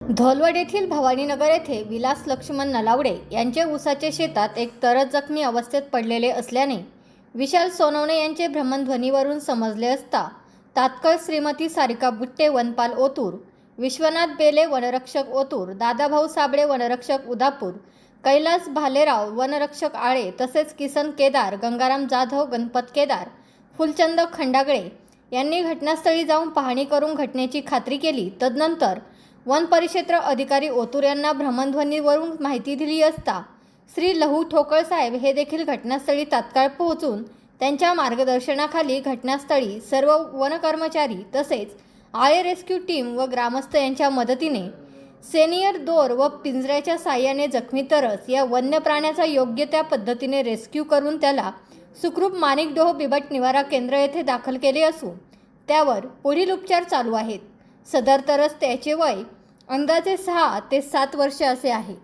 धोलवड येथील भवानीनगर येथे विलास लक्ष्मण नलावडे यांचे उसाचे शेतात एक तरच जखमी अवस्थेत पडलेले असल्याने विशाल सोनवणे यांचे भ्रमणध्वनीवरून समजले असता तात्काळ श्रीमती सारिका बुट्टे वनपाल ओतूर विश्वनाथ बेले वनरक्षक ओतूर दादाभाऊ साबळे वनरक्षक उदापूर कैलास भालेराव वनरक्षक आळे तसेच किसन केदार गंगाराम जाधव गणपत केदार फुलचंद खंडागळे यांनी घटनास्थळी जाऊन पाहणी करून घटनेची खात्री केली. तदनंतर वन परिक्षेत्र अधिकारी ओतूर यांना भ्रमणध्वनीवरून माहिती दिली असता श्री लहू ठोकळ साहेब हे देखील घटनास्थळी तात्काळ पोहोचून त्यांच्या मार्गदर्शनाखाली घटनास्थळी सर्व वनकर्मचारी तसेच आय रेस्क्यू टीम व ग्रामस्थ यांच्या मदतीने सेनियर दोर व पिंजऱ्याच्या साह्याने जखमी तरस या वन्य प्राण्याचा योग्य त्या पद्धतीने रेस्क्यू करून त्याला सुखरूप माणिकडोह बिबट निवारा केंद्र येथे दाखल केले असून त्यावर पुढील उपचार चालू आहेत. सदर तरस त्याचे वय अंदाजे सहा ते सात वर्षे असे आहे.